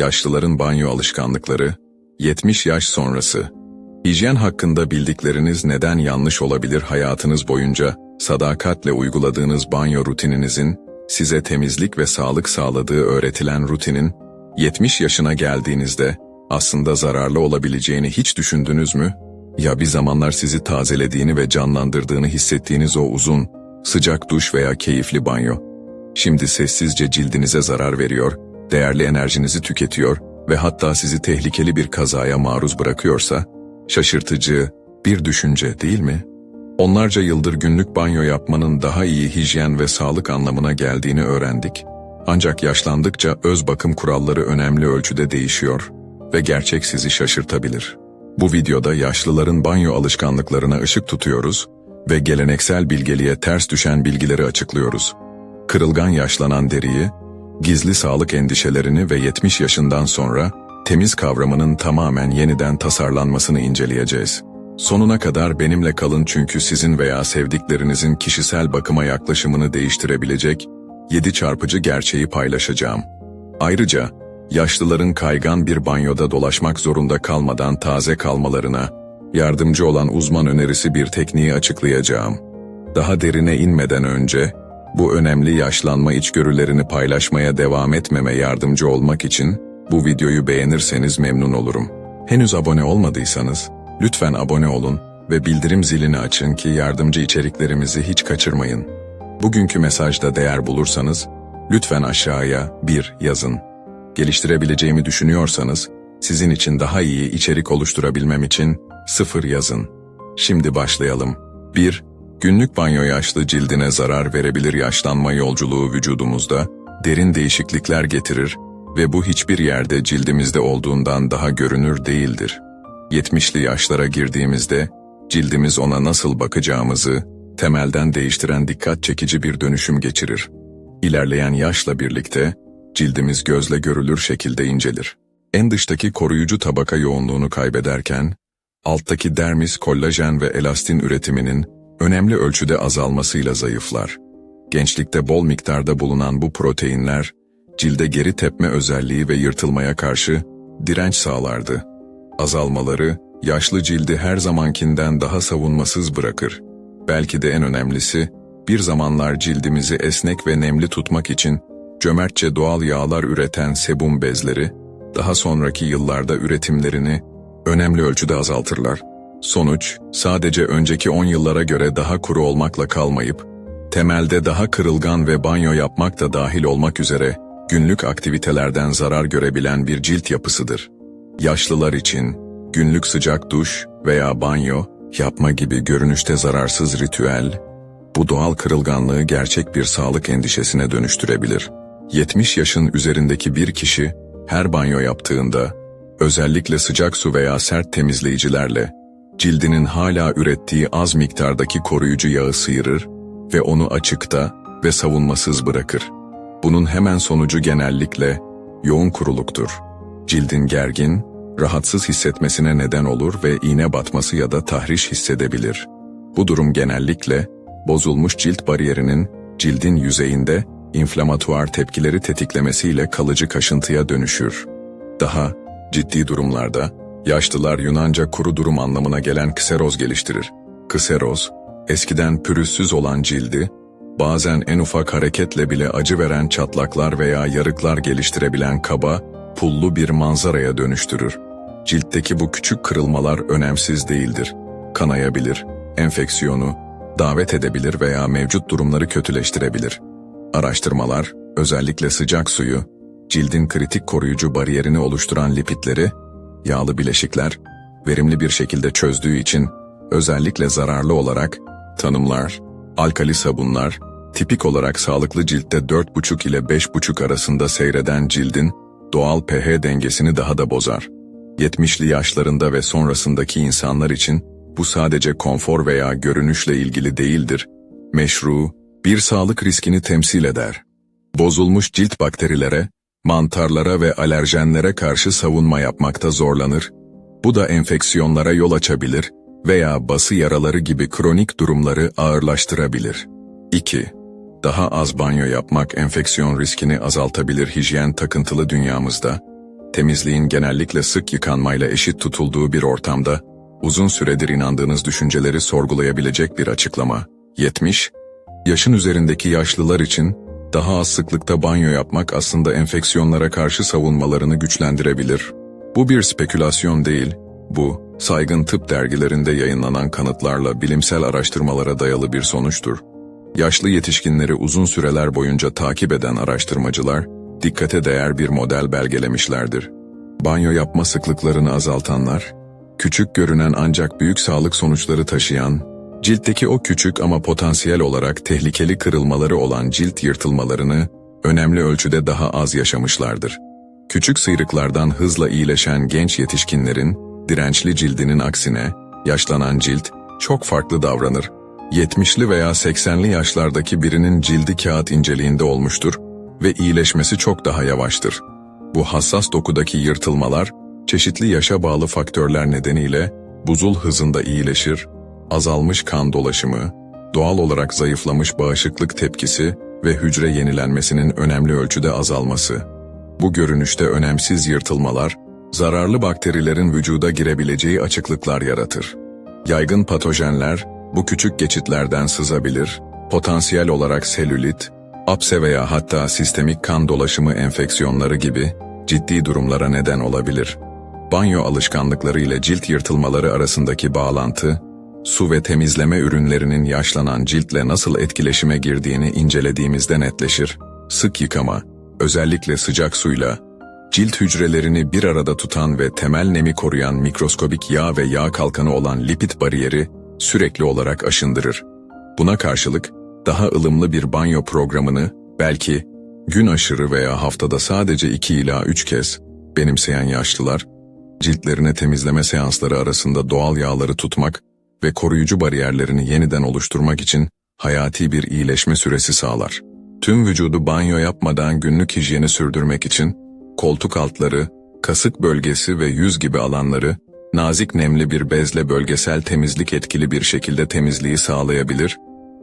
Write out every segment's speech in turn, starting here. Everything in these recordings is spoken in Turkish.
Yaşlıların banyo alışkanlıkları, 70 yaş sonrası. Hijyen hakkında bildikleriniz neden yanlış olabilir hayatınız boyunca, sadakatle uyguladığınız banyo rutininizin, size temizlik ve sağlık sağladığı öğretilen rutinin, 70 yaşına geldiğinizde aslında zararlı olabileceğini hiç düşündünüz mü? Ya bir zamanlar sizi tazelediğini ve canlandırdığını hissettiğiniz o uzun, sıcak duş veya keyifli banyo. Şimdi sessizce cildinize zarar veriyor, değerli enerjinizi tüketiyor ve hatta sizi tehlikeli bir kazaya maruz bırakıyorsa, şaşırtıcı bir düşünce değil mi? Onlarca yıldır günlük banyo yapmanın daha iyi hijyen ve sağlık anlamına geldiğini öğrendik. Ancak yaşlandıkça öz bakım kuralları önemli ölçüde değişiyor ve gerçek sizi şaşırtabilir. Bu videoda yaşlıların banyo alışkanlıklarına ışık tutuyoruz ve geleneksel bilgeliğe ters düşen bilgileri açıklıyoruz. Kırılgan yaşlanan deriyi, gizli sağlık endişelerini ve 70 yaşından sonra temiz kavramının tamamen yeniden tasarlanmasını inceleyeceğiz. Sonuna kadar benimle kalın çünkü sizin veya sevdiklerinizin kişisel bakıma yaklaşımını değiştirebilecek 7 çarpıcı gerçeği paylaşacağım. Ayrıca yaşlıların kaygan bir banyoda dolaşmak zorunda kalmadan taze kalmalarına yardımcı olan uzman önerisi bir tekniği açıklayacağım. Daha derine inmeden önce bu önemli yaşlanma içgörülerini paylaşmaya devam etmeme yardımcı olmak için bu videoyu beğenirseniz memnun olurum. Henüz abone olmadıysanız lütfen abone olun ve bildirim zilini açın ki yardımcı içeriklerimizi hiç kaçırmayın. Bugünkü mesajda değer bulursanız lütfen aşağıya 1 yazın. Geliştirebileceğimi düşünüyorsanız sizin için daha iyi içerik oluşturabilmem için 0 yazın. Şimdi başlayalım. 1. Günlük banyo yaşlı cildine zarar verebilir yaşlanma yolculuğu vücudumuzda derin değişiklikler getirir ve bu hiçbir yerde cildimizde olduğundan daha görünür değildir. 70'li yaşlara girdiğimizde cildimiz ona nasıl bakacağımızı temelden değiştiren dikkat çekici bir dönüşüm geçirir. İlerleyen yaşla birlikte cildimiz gözle görülür şekilde incelir. En dıştaki koruyucu tabaka yoğunluğunu kaybederken, alttaki dermis, kollajen ve elastin üretiminin önemli ölçüde azalmasıyla zayıflar. Gençlikte bol miktarda bulunan bu proteinler, cilde geri tepme özelliği ve yırtılmaya karşı direnç sağlardı. Azalmaları, yaşlı cildi her zamankinden daha savunmasız bırakır. Belki de en önemlisi, bir zamanlar cildimizi esnek ve nemli tutmak için cömertçe doğal yağlar üreten sebum bezleri, daha sonraki yıllarda üretimlerini önemli ölçüde azaltırlar. Sonuç, sadece önceki 10 yıllara göre daha kuru olmakla kalmayıp, temelde daha kırılgan ve banyo yapmak da dahil olmak üzere günlük aktivitelerden zarar görebilen bir cilt yapısıdır. Yaşlılar için günlük sıcak duş veya banyo yapma gibi görünüşte zararsız ritüel, bu doğal kırılganlığı gerçek bir sağlık endişesine dönüştürebilir. 70 yaşın üzerindeki bir kişi her banyo yaptığında, özellikle sıcak su veya sert temizleyicilerle, cildinin hala ürettiği az miktardaki koruyucu yağı sıyırır ve onu açıkta ve savunmasız bırakır. Bunun hemen sonucu genellikle yoğun kuruluktur. Cildin gergin, rahatsız hissetmesine neden olur ve iğne batması ya da tahriş hissedebilir. Bu durum genellikle bozulmuş cilt bariyerinin cildin yüzeyinde inflamatuar tepkileri tetiklemesiyle kalıcı kaşıntıya dönüşür. Daha ciddi durumlarda yaşlılar Yunanca kuru durum anlamına gelen kseroz geliştirir. Kseroz, eskiden pürüzsüz olan cildi, bazen en ufak hareketle bile acı veren çatlaklar veya yarıklar geliştirebilen kaba, pullu bir manzaraya dönüştürür. Ciltteki bu küçük kırılmalar önemsiz değildir. Kanayabilir, enfeksiyonu, davet edebilir veya mevcut durumları kötüleştirebilir. Araştırmalar, özellikle sıcak suyu, cildin kritik koruyucu bariyerini oluşturan lipidleri, yağlı bileşikler, verimli bir şekilde çözdüğü için özellikle zararlı olarak tanımlar, alkali sabunlar, tipik olarak sağlıklı ciltte 4,5 ile 5,5 arasında seyreden cildin doğal pH dengesini daha da bozar. 70'li yaşlarında ve sonrasındaki insanlar için bu sadece konfor veya görünüşle ilgili değildir. Meşru, bir sağlık riskini temsil eder. Bozulmuş cilt bakterilere, mantarlara ve alerjenlere karşı savunma yapmakta zorlanır. Bu da enfeksiyonlara yol açabilir veya bası yaraları gibi kronik durumları ağırlaştırabilir. 2. Daha az banyo yapmak enfeksiyon riskini azaltabilir hijyen takıntılı dünyamızda. temizliğin genellikle sık yıkanmayla eşit tutulduğu bir ortamda, uzun süredir inandığınız düşünceleri sorgulayabilecek bir açıklama. 70. Yaşın üzerindeki yaşlılar için daha az sıklıkta banyo yapmak aslında enfeksiyonlara karşı savunmalarını güçlendirebilir. Bu bir spekülasyon değil, bu, saygın tıp dergilerinde yayınlanan kanıtlarla bilimsel araştırmalara dayalı bir sonuçtur. Yaşlı yetişkinleri uzun süreler boyunca takip eden araştırmacılar, dikkate değer bir model belgelemişlerdir. Banyo yapma sıklıklarını azaltanlar, küçük görünen ancak büyük sağlık sonuçları taşıyan, ciltteki o küçük ama potansiyel olarak tehlikeli kırılmaları olan cilt yırtılmalarını önemli ölçüde daha az yaşamışlardır. Küçük sıyrıklardan hızla iyileşen genç yetişkinlerin, dirençli cildinin aksine, yaşlanan cilt çok farklı davranır. 70'li veya 80'li yaşlardaki birinin cildi kağıt inceliğinde olmuştur ve iyileşmesi çok daha yavaştır. Bu hassas dokudaki yırtılmalar, çeşitli yaşa bağlı faktörler nedeniyle buzul hızında iyileşir, azalmış kan dolaşımı, doğal olarak zayıflamış bağışıklık tepkisi ve hücre yenilenmesinin önemli ölçüde azalması. Bu görünüşte önemsiz yırtılmalar, zararlı bakterilerin vücuda girebileceği açıklıklar yaratır. Yaygın patojenler bu küçük geçitlerden sızabilir, potansiyel olarak selülit, apse veya hatta sistemik kan dolaşımı enfeksiyonları gibi ciddi durumlara neden olabilir. Banyo alışkanlıkları ile cilt yırtılmaları arasındaki bağlantı, su ve temizleme ürünlerinin yaşlanan ciltle nasıl etkileşime girdiğini incelediğimizde netleşir. Sık yıkama, özellikle sıcak suyla, cilt hücrelerini bir arada tutan ve temel nemi koruyan mikroskobik yağ ve yağ kalkanı olan lipid bariyeri sürekli olarak aşındırır. Buna karşılık, daha ılımlı bir banyo programını belki gün aşırı veya haftada sadece 2 ila 3 kez benimseyen yaşlılar, ciltlerine temizleme seansları arasında doğal yağları tutmak ve koruyucu bariyerlerini yeniden oluşturmak için hayati bir iyileşme süresi sağlar. Tüm vücudu banyo yapmadan günlük hijyeni sürdürmek için koltuk altları, kasık bölgesi ve yüz gibi alanları nazik nemli bir bezle bölgesel temizlik etkili bir şekilde temizliği sağlayabilir,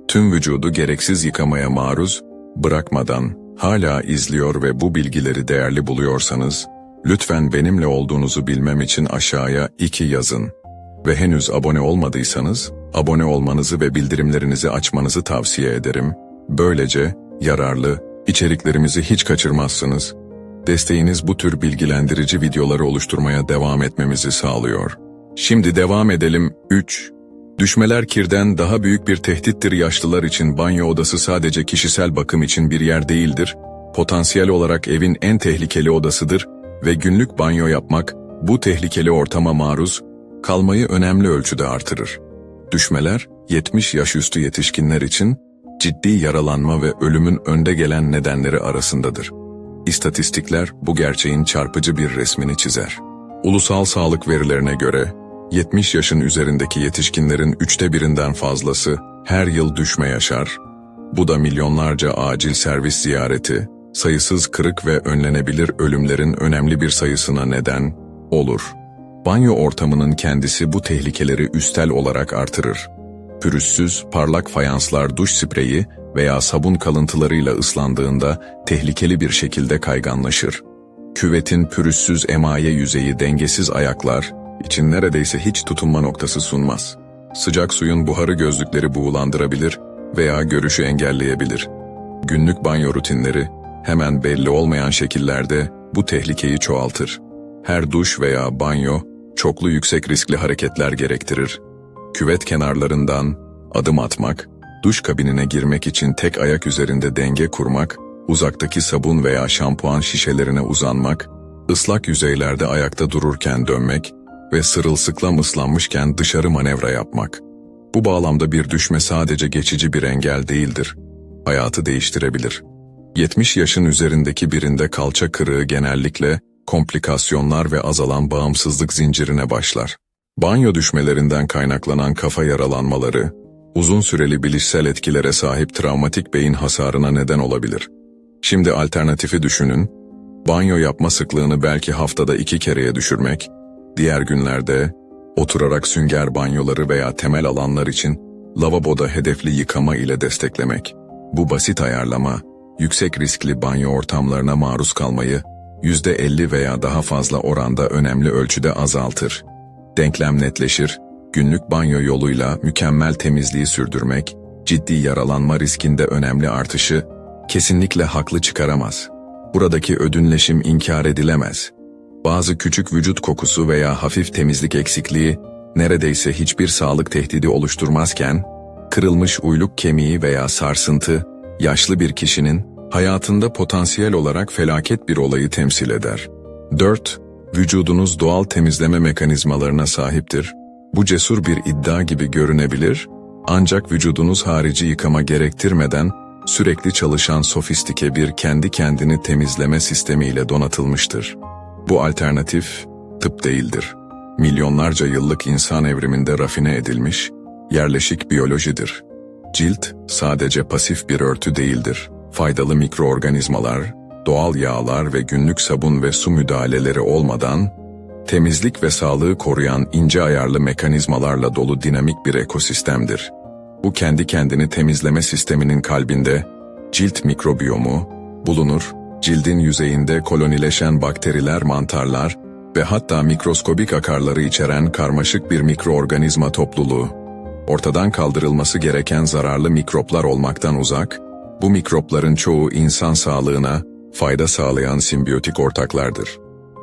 tüm vücudu gereksiz yıkamaya maruz bırakmadan hala izliyor ve bu bilgileri değerli buluyorsanız, lütfen benimle olduğunuzu bilmem için aşağıya 2 yazın. Ve henüz abone olmadıysanız, abone olmanızı ve bildirimlerinizi açmanızı tavsiye ederim. Böylece yararlı, içeriklerimizi hiç kaçırmazsınız. Desteğiniz bu tür bilgilendirici videoları oluşturmaya devam etmemizi sağlıyor. Şimdi devam edelim. 3. Düşmeler kirden daha büyük bir tehdittir yaşlılar için banyo odası sadece kişisel bakım için bir yer değildir, potansiyel olarak evin en tehlikeli odasıdır ve günlük banyo yapmak bu tehlikeli ortama maruz kalmayı önemli ölçüde artırır. Düşmeler 70 yaş üstü yetişkinler için ciddi yaralanma ve ölümün önde gelen nedenleri arasındadır. İstatistikler bu gerçeğin çarpıcı bir resmini çizer. Ulusal sağlık verilerine göre 70 yaşın üzerindeki yetişkinlerin üçte birinden fazlası her yıl düşme yaşar. Bu da milyonlarca acil servis ziyareti, sayısız kırık ve önlenebilir ölümlerin önemli bir sayısına neden olur. Banyo ortamının kendisi bu tehlikeleri üstel olarak artırır. Pürüzsüz, parlak fayanslar duş spreyi veya sabun kalıntılarıyla ıslandığında tehlikeli bir şekilde kayganlaşır. Küvetin pürüzsüz emaye yüzeyi dengesiz ayaklar, için neredeyse hiç tutunma noktası sunmaz. Sıcak suyun buharı gözlükleri buğulandırabilir veya görüşü engelleyebilir. Günlük banyo rutinleri hemen belli olmayan şekillerde bu tehlikeyi çoğaltır. Her duş veya banyo çoklu yüksek riskli hareketler gerektirir. Küvet kenarlarından adım atmak, duş kabinine girmek için tek ayak üzerinde denge kurmak, uzaktaki sabun veya şampuan şişelerine uzanmak, ıslak yüzeylerde ayakta dururken dönmek ve sırılsıklam ıslanmışken dışarı manevra yapmak. Bu bağlamda bir düşme sadece geçici bir engel değildir. Hayatı değiştirebilir. 70 yaşın üzerindeki birinde kalça kırığı genellikle komplikasyonlar ve azalan bağımsızlık zincirine başlar. Banyo düşmelerinden kaynaklanan kafa yaralanmaları, uzun süreli bilişsel etkilere sahip travmatik beyin hasarına neden olabilir. Şimdi alternatifi düşünün, banyo yapma sıklığını belki haftada iki kereye düşürmek, diğer günlerde oturarak sünger banyoları veya temel alanlar için lavaboda hedefli yıkama ile desteklemek. Bu basit ayarlama, yüksek riskli banyo ortamlarına maruz kalmayı %50 veya daha fazla oranda önemli ölçüde azaltır. Denklem netleşir, günlük banyo yoluyla mükemmel temizliği sürdürmek, ciddi yaralanma riskinde önemli artışı kesinlikle haklı çıkaramaz. Buradaki ödünleşim inkar edilemez. Bazı küçük vücut kokusu veya hafif temizlik eksikliği neredeyse hiçbir sağlık tehdidi oluşturmazken, kırılmış uyluk kemiği veya sarsıntı, yaşlı bir kişinin hayatında potansiyel olarak felaket bir olayı temsil eder. 4. Vücudunuz doğal temizleme mekanizmalarına sahiptir. Bu cesur bir iddia gibi görünebilir, ancak vücudunuz harici yıkama gerektirmeden sürekli çalışan sofistike bir kendi kendini temizleme sistemiyle donatılmıştır. Bu alternatif tıp değildir. Milyonlarca yıllık insan evriminde rafine edilmiş, yerleşik biyolojidir. Cilt sadece pasif bir örtü değildir. Faydalı mikroorganizmalar, doğal yağlar ve günlük sabun ve su müdahaleleri olmadan temizlik ve sağlığı koruyan ince ayarlı mekanizmalarla dolu dinamik bir ekosistemdir. Bu kendi kendini temizleme sisteminin kalbinde cilt mikrobiyomu bulunur, cildin yüzeyinde kolonileşen bakteriler, mantarlar ve hatta mikroskobik akarları içeren karmaşık bir mikroorganizma topluluğu. Ortadan kaldırılması gereken zararlı mikroplar olmaktan uzak, bu mikropların çoğu insan sağlığına fayda sağlayan simbiyotik ortaklardır.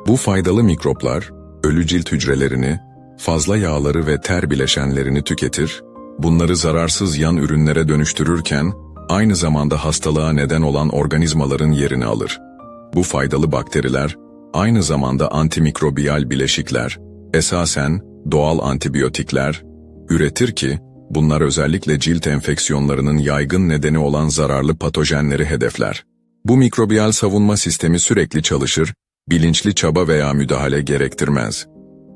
Bu faydalı mikroplar, ölü cilt hücrelerini, fazla yağları ve ter bileşenlerini tüketir, bunları zararsız yan ürünlere dönüştürürken, aynı zamanda hastalığa neden olan organizmaların yerini alır. Bu faydalı bakteriler, aynı zamanda antimikrobiyal bileşikler, esasen doğal antibiyotikler, üretir ki, bunlar özellikle cilt enfeksiyonlarının yaygın nedeni olan zararlı patojenleri hedefler. Bu mikrobiyal savunma sistemi sürekli çalışır, bilinçli çaba veya müdahale gerektirmez.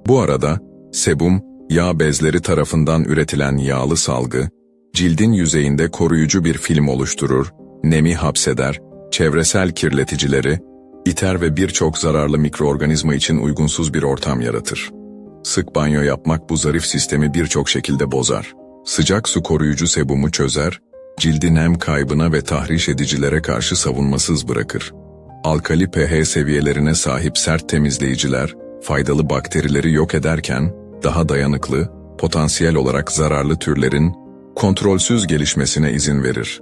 Bu arada, sebum, yağ bezleri tarafından üretilen yağlı salgı, cildin yüzeyinde koruyucu bir film oluşturur, nemi hapseder, çevresel kirleticileri, iter ve birçok zararlı mikroorganizma için uygunsuz bir ortam yaratır. Sık banyo yapmak bu zarif sistemi birçok şekilde bozar. Sıcak su koruyucu sebumu çözer, cildi nem kaybına ve tahriş edicilere karşı savunmasız bırakır. Alkali pH seviyelerine sahip sert temizleyiciler, faydalı bakterileri yok ederken, daha dayanıklı, potansiyel olarak zararlı türlerin kontrolsüz gelişmesine izin verir.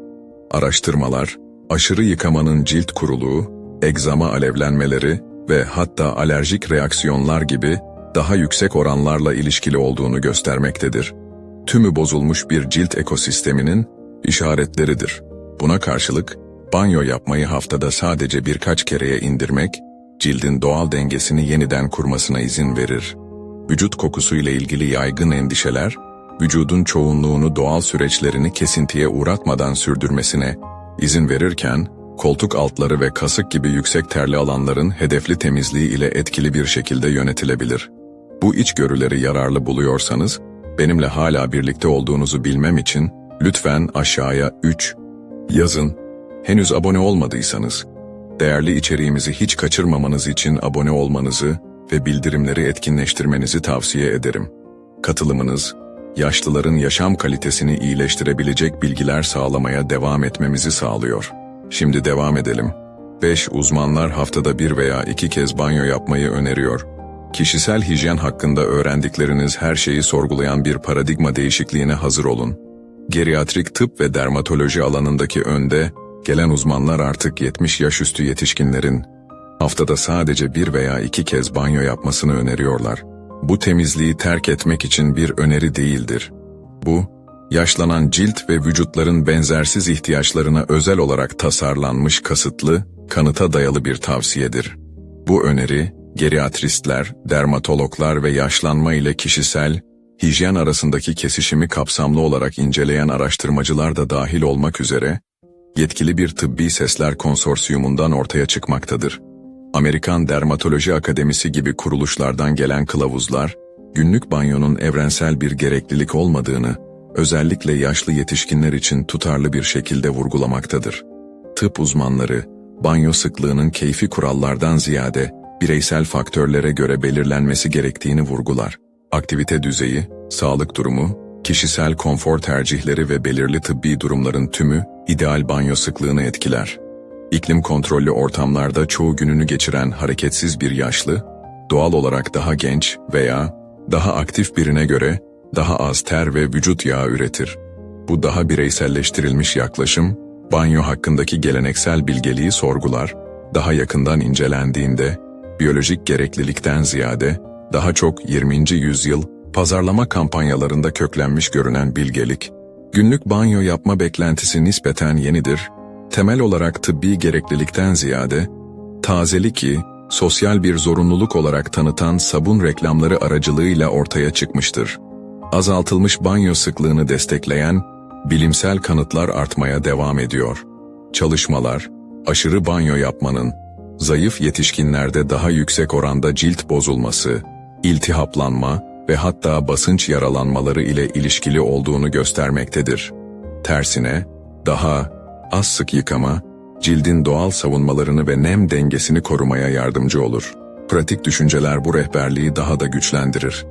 Araştırmalar, aşırı yıkamanın cilt kuruluğu, egzama alevlenmeleri ve hatta alerjik reaksiyonlar gibi daha yüksek oranlarla ilişkili olduğunu göstermektedir. Tümü bozulmuş bir cilt ekosisteminin işaretleridir. Buna karşılık, banyo yapmayı haftada sadece birkaç kereye indirmek, cildin doğal dengesini yeniden kurmasına izin verir. Vücut kokusu ile ilgili yaygın endişeler, vücudun çoğunluğunu doğal süreçlerini kesintiye uğratmadan sürdürmesine izin verirken, koltuk altları ve kasık gibi yüksek terli alanların hedefli temizliği ile etkili bir şekilde yönetilebilir. Bu içgörüleri yararlı buluyorsanız, benimle hala birlikte olduğunuzu bilmem için lütfen aşağıya 3 yazın. Henüz abone olmadıysanız, değerli içeriğimizi hiç kaçırmamanız için abone olmanızı ve bildirimleri etkinleştirmenizi tavsiye ederim. Katılımınız, yaşlıların yaşam kalitesini iyileştirebilecek bilgiler sağlamaya devam etmemizi sağlıyor. Şimdi devam edelim. 5 uzmanlar haftada bir veya iki kez banyo yapmayı öneriyor. Kişisel hijyen hakkında öğrendikleriniz her şeyi sorgulayan bir paradigma değişikliğine hazır olun. Geriatrik tıp ve dermatoloji alanındaki önde gelen uzmanlar artık 70 yaş üstü yetişkinlerin haftada sadece bir veya iki kez banyo yapmasını öneriyorlar. Bu temizliği terk etmek için bir öneri değildir. Bu, yaşlanan cilt ve vücutların benzersiz ihtiyaçlarına özel olarak tasarlanmış kasıtlı, kanıta dayalı bir tavsiyedir. Bu öneri, geriatristler, dermatologlar ve yaşlanma ile kişisel, hijyen arasındaki kesişimi kapsamlı olarak inceleyen araştırmacılar da dahil olmak üzere, yetkili bir tıbbi sesler konsorsiyumundan ortaya çıkmaktadır. Amerikan Dermatoloji Akademisi gibi kuruluşlardan gelen kılavuzlar, günlük banyonun evrensel bir gereklilik olmadığını, özellikle yaşlı yetişkinler için tutarlı bir şekilde vurgulamaktadır. Tıp uzmanları, banyo sıklığının keyfi kurallardan ziyade, bireysel faktörlere göre belirlenmesi gerektiğini vurgular. Aktivite düzeyi, sağlık durumu, kişisel konfor tercihleri ve belirli tıbbi durumların tümü, ideal banyo sıklığını etkiler. İklim kontrollü ortamlarda çoğu gününü geçiren hareketsiz bir yaşlı, doğal olarak daha genç veya daha aktif birine göre daha az ter ve vücut yağı üretir. Bu daha bireyselleştirilmiş yaklaşım, banyo hakkındaki geleneksel bilgeliği sorgular, daha yakından incelendiğinde, biyolojik gereklilikten ziyade, daha çok 20. yüzyıl pazarlama kampanyalarında köklenmiş görünen bilgelik, günlük banyo yapma beklentisi nispeten yenidir, temel olarak tıbbi gereklilikten ziyade, tazeliki, sosyal bir zorunluluk olarak tanıtan sabun reklamları aracılığıyla ortaya çıkmıştır. Azaltılmış banyo sıklığını destekleyen, bilimsel kanıtlar artmaya devam ediyor. Çalışmalar, aşırı banyo yapmanın, zayıf yetişkinlerde daha yüksek oranda cilt bozulması, iltihaplanma ve hatta basınç yaralanmaları ile ilişkili olduğunu göstermektedir. Tersine, daha az sık yıkama, cildin doğal savunmalarını ve nem dengesini korumaya yardımcı olur. Pratik düşünceler bu rehberliği daha da güçlendirir.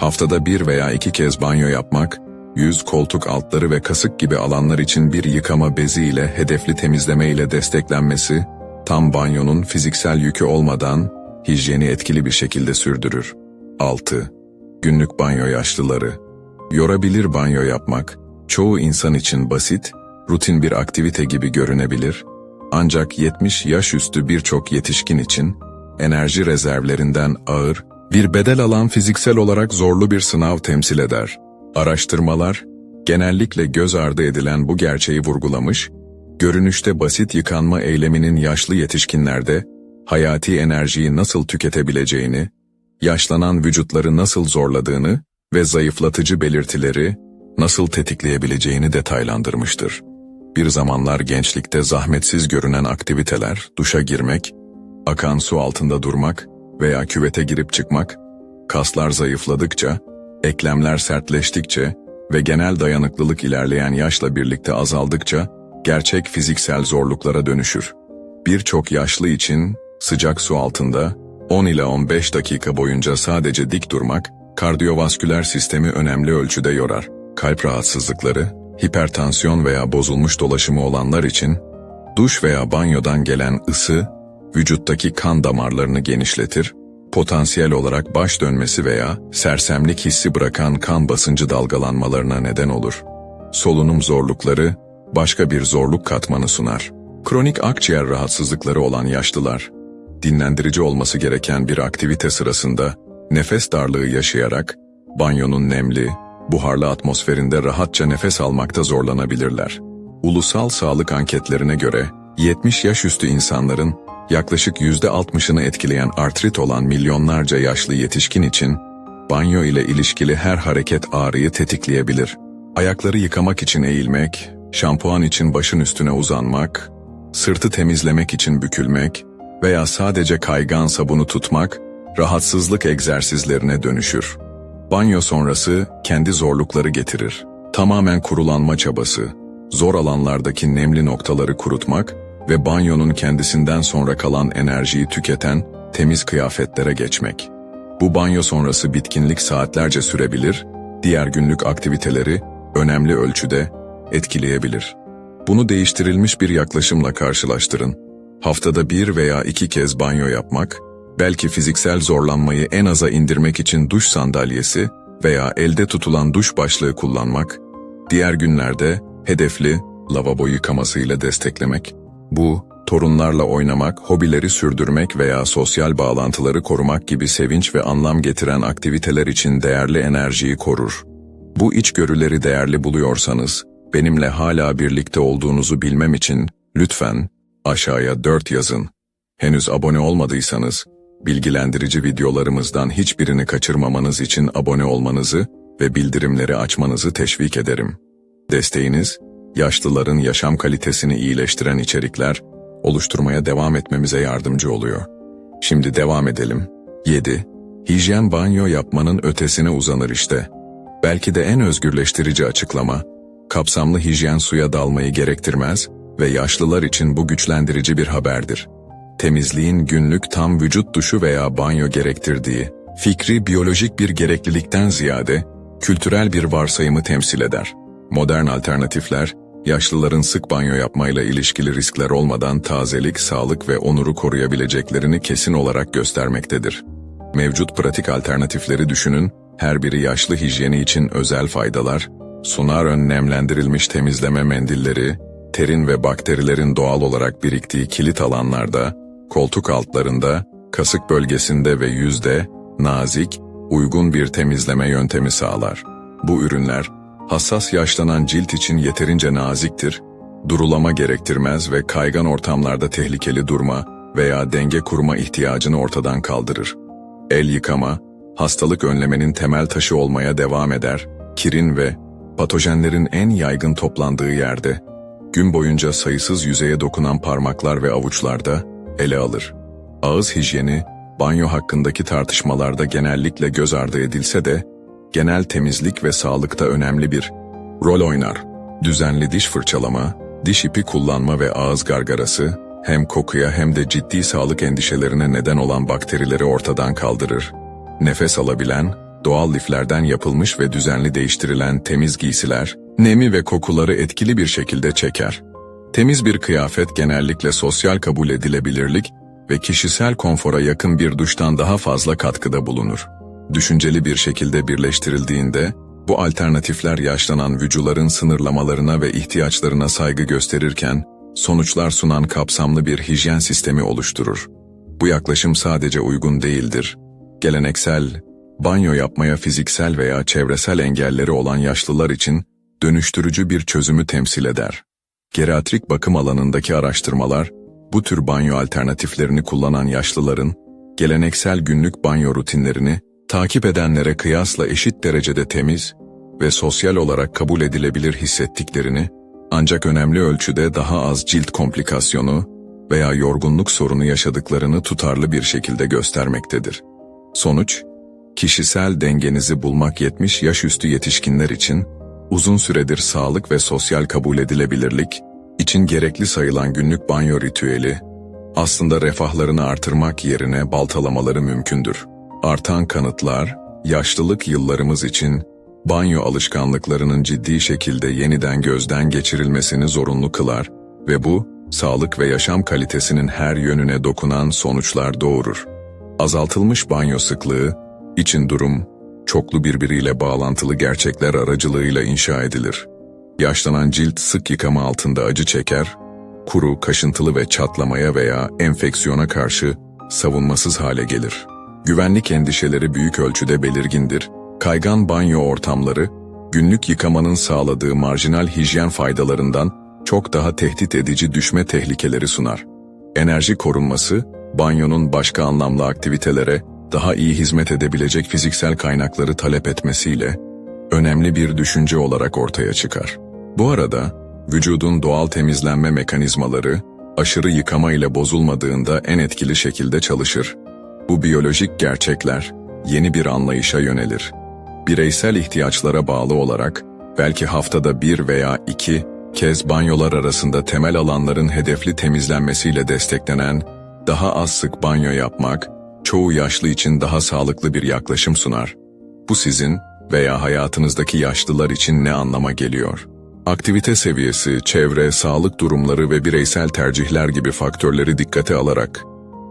Haftada bir veya iki kez banyo yapmak, yüz, koltuk altları ve kasık gibi alanlar için bir yıkama bezi ile hedefli temizleme ile desteklenmesi, tam banyonun fiziksel yükü olmadan hijyeni etkili bir şekilde sürdürür. 6. Günlük banyo yaşlıları. Yorabilir banyo yapmak, çoğu insan için basit, rutin bir aktivite gibi görünebilir, ancak 70 yaş üstü birçok yetişkin için enerji rezervlerinden ağır, bir bedel alan fiziksel olarak zorlu bir sınav temsil eder. Araştırmalar, genellikle göz ardı edilen bu gerçeği vurgulamış, görünüşte basit yıkanma eyleminin yaşlı yetişkinlerde hayati enerjiyi nasıl tüketebileceğini, yaşlanan vücutları nasıl zorladığını ve zayıflatıcı belirtileri nasıl tetikleyebileceğini detaylandırmıştır. Bir zamanlar gençlikte zahmetsiz görünen aktiviteler, duşa girmek, akan su altında durmak veya küvete girip çıkmak, kaslar zayıfladıkça, eklemler sertleştikçe ve genel dayanıklılık ilerleyen yaşla birlikte azaldıkça gerçek fiziksel zorluklara dönüşür. Birçok yaşlı için sıcak su altında 10 ila 15 dakika boyunca sadece dik durmak, kardiyovasküler sistemi önemli ölçüde yorar. Kalp rahatsızlıkları, hipertansiyon veya bozulmuş dolaşımı olanlar için, duş veya banyodan gelen ısı, vücuttaki kan damarlarını genişletir, potansiyel olarak baş dönmesi veya sersemlik hissi bırakan kan basıncı dalgalanmalarına neden olur. Solunum zorlukları, başka bir zorluk katmanı sunar. Kronik akciğer rahatsızlıkları olan yaşlılar, dinlendirici olması gereken bir aktivite sırasında nefes darlığı yaşayarak, banyonun nemli, buharlı atmosferinde rahatça nefes almakta zorlanabilirler. Ulusal sağlık anketlerine göre 70 yaş üstü insanların yaklaşık %60'ını etkileyen artrit olan milyonlarca yaşlı yetişkin için banyo ile ilişkili her hareket ağrıyı tetikleyebilir. Ayakları yıkamak için eğilmek, şampuan için başın üstüne uzanmak, sırtı temizlemek için bükülmek veya sadece kaygan sabunu tutmak rahatsızlık egzersizlerine dönüşür. Banyo sonrası kendi zorlukları getirir. Tamamen kurulanma çabası, zor alanlardaki nemli noktaları kurutmak ve banyonun kendisinden sonra kalan enerjiyi tüketen temiz kıyafetlere geçmek. Bu banyo sonrası bitkinlik saatlerce sürebilir, diğer günlük aktiviteleri önemli ölçüde etkileyebilir. Bunu değiştirilmiş bir yaklaşımla karşılaştırın. Haftada bir veya iki kez banyo yapmak, belki fiziksel zorlanmayı en aza indirmek için duş sandalyesi veya elde tutulan duş başlığı kullanmak, diğer günlerde hedefli lavabo yıkamasıyla desteklemek. Bu, torunlarla oynamak, hobileri sürdürmek veya sosyal bağlantıları korumak gibi sevinç ve anlam getiren aktiviteler için değerli enerjiyi korur. Bu içgörüleri değerli buluyorsanız, benimle hala birlikte olduğunuzu bilmem için lütfen aşağıya 4 yazın. Henüz abone olmadıysanız, bilgilendirici videolarımızdan hiçbirini kaçırmamanız için abone olmanızı ve bildirimleri açmanızı teşvik ederim. Desteğiniz, yaşlıların yaşam kalitesini iyileştiren içerikler oluşturmaya devam etmemize yardımcı oluyor. Şimdi devam edelim. 7. Hijyen banyo yapmanın ötesine uzanır işte. Belki de en özgürleştirici açıklama, kapsamlı hijyen suya dalmayı gerektirmez ve yaşlılar için bu güçlendirici bir haberdir. Temizliğin günlük tam vücut duşu veya banyo gerektirdiği, fikri biyolojik bir gereklilikten ziyade kültürel bir varsayımı temsil eder. Modern alternatifler, yaşlıların sık banyo yapmayla ilişkili riskler olmadan tazelik, sağlık ve onuru koruyabileceklerini kesin olarak göstermektedir. Mevcut pratik alternatifleri düşünün, her biri yaşlı hijyeni için özel faydalar, sunar önlemlendirilmiş temizleme mendilleri, terin ve bakterilerin doğal olarak biriktiği kilit alanlarda, koltuk altlarında, kasık bölgesinde ve yüzde, nazik, uygun bir temizleme yöntemi sağlar. Bu ürünler, hassas yaşlanan cilt için yeterince naziktir, durulama gerektirmez ve kaygan ortamlarda tehlikeli durma veya denge kurma ihtiyacını ortadan kaldırır. El yıkama, hastalık önlemenin temel taşı olmaya devam eder, kirin ve patojenlerin en yaygın toplandığı yerde, gün boyunca sayısız yüzeye dokunan parmaklar ve avuçlarda ele alır. Ağız hijyeni, banyo hakkındaki tartışmalarda genellikle göz ardı edilse de, genel temizlik ve sağlıkta önemli bir rol oynar. Düzenli diş fırçalama, diş ipi kullanma ve ağız gargarası, hem kokuya hem de ciddi sağlık endişelerine neden olan bakterileri ortadan kaldırır. Nefes alabilen, doğal liflerden yapılmış ve düzenli değiştirilen temiz giysiler, nemi ve kokuları etkili bir şekilde çeker. Temiz bir kıyafet genellikle sosyal kabul edilebilirlik ve kişisel konfora yakın bir duştan daha fazla katkıda bulunur. Düşünceli bir şekilde birleştirildiğinde, bu alternatifler yaşlanan vücuların sınırlamalarına ve ihtiyaçlarına saygı gösterirken, sonuçlar sunan kapsamlı bir hijyen sistemi oluşturur. Bu yaklaşım sadece uygun değildir. Geleneksel, banyo yapmaya fiziksel veya çevresel engelleri olan yaşlılar için dönüştürücü bir çözümü temsil eder. Geriatrik bakım alanındaki araştırmalar, bu tür banyo alternatiflerini kullanan yaşlıların, geleneksel günlük banyo rutinlerini takip edenlere kıyasla eşit derecede temiz ve sosyal olarak kabul edilebilir hissettiklerini, ancak önemli ölçüde daha az cilt komplikasyonu veya yorgunluk sorunu yaşadıklarını tutarlı bir şekilde göstermektedir. Sonuç, kişisel dengenizi bulmak 70 yaş üstü yetişkinler için, uzun süredir sağlık ve sosyal kabul edilebilirlik için gerekli sayılan günlük banyo ritüeli, aslında refahlarını artırmak yerine baltalamaları mümkündür. Artan kanıtlar, yaşlılık yıllarımız için banyo alışkanlıklarının ciddi şekilde yeniden gözden geçirilmesini zorunlu kılar ve bu, sağlık ve yaşam kalitesinin her yönüne dokunan sonuçlar doğurur. Azaltılmış banyo sıklığı, için durum, çoklu birbiriyle bağlantılı gerçekler aracılığıyla inşa edilir. Yaşlanan cilt sık yıkama altında acı çeker, kuru, kaşıntılı ve çatlamaya veya enfeksiyona karşı savunmasız hale gelir. Güvenlik endişeleri büyük ölçüde belirgindir. Kaygan banyo ortamları, günlük yıkamanın sağladığı marjinal hijyen faydalarından çok daha tehdit edici düşme tehlikeleri sunar. Enerji korunması, banyonun başka anlamlı aktivitelere daha iyi hizmet edebilecek fiziksel kaynakları talep etmesiyle önemli bir düşünce olarak ortaya çıkar. Bu arada vücudun doğal temizlenme mekanizmaları aşırı yıkama ile bozulmadığında en etkili şekilde çalışır. Bu biyolojik gerçekler yeni bir anlayışa yönelir. Bireysel ihtiyaçlara bağlı olarak belki haftada bir veya iki kez banyolar arasında temel alanların hedefli temizlenmesiyle desteklenen daha az sık banyo yapmak çoğu yaşlı için daha sağlıklı bir yaklaşım sunar. Bu sizin veya hayatınızdaki yaşlılar için ne anlama geliyor? Aktivite seviyesi, çevre, sağlık durumları ve bireysel tercihler gibi faktörleri dikkate alarak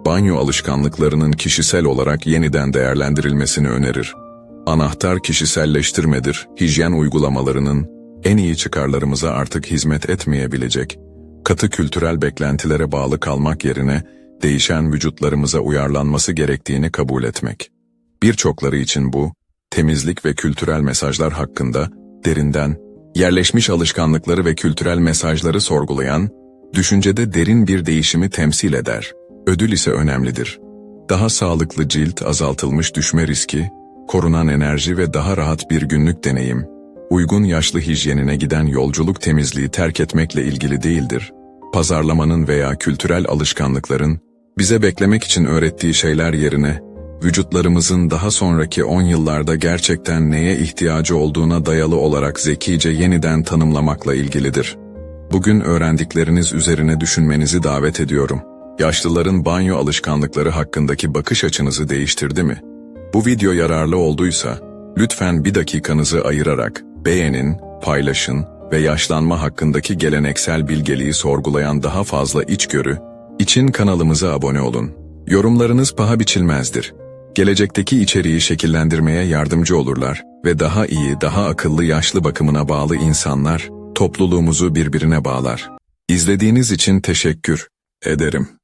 banyo alışkanlıklarının kişisel olarak yeniden değerlendirilmesini önerir. Anahtar kişiselleştirmedir, hijyen uygulamalarının en iyi çıkarlarımıza artık hizmet etmeyebilecek, katı kültürel beklentilere bağlı kalmak yerine değişen vücutlarımıza uyarlanması gerektiğini kabul etmek. Birçokları için bu, temizlik ve kültürel mesajlar hakkında derinden, yerleşmiş alışkanlıkları ve kültürel mesajları sorgulayan, düşüncede derin bir değişimi temsil eder. Ödül ise önemlidir. Daha sağlıklı cilt, azaltılmış düşme riski, korunan enerji ve daha rahat bir günlük deneyim, uygun yaşlı hijyenine giden yolculuk temizliği terk etmekle ilgili değildir. Pazarlamanın veya kültürel alışkanlıkların bize beklemek için öğrettiği şeyler yerine, vücutlarımızın daha sonraki 10 yıllarda gerçekten neye ihtiyacı olduğuna dayalı olarak zekice yeniden tanımlamakla ilgilidir. Bugün öğrendikleriniz üzerine düşünmenizi davet ediyorum. Yaşlıların banyo alışkanlıkları hakkındaki bakış açınızı değiştirdi mi? Bu video yararlı olduysa, lütfen bir dakikanızı ayırarak beğenin, paylaşın ve yaşlanma hakkındaki geleneksel bilgeliği sorgulayan daha fazla içgörü için kanalımıza abone olun. Yorumlarınız paha biçilmezdir. Gelecekteki içeriği şekillendirmeye yardımcı olurlar ve daha iyi, daha akıllı yaşlı bakımına bağlı insanlar topluluğumuzu birbirine bağlar. İzlediğiniz için teşekkür ederim.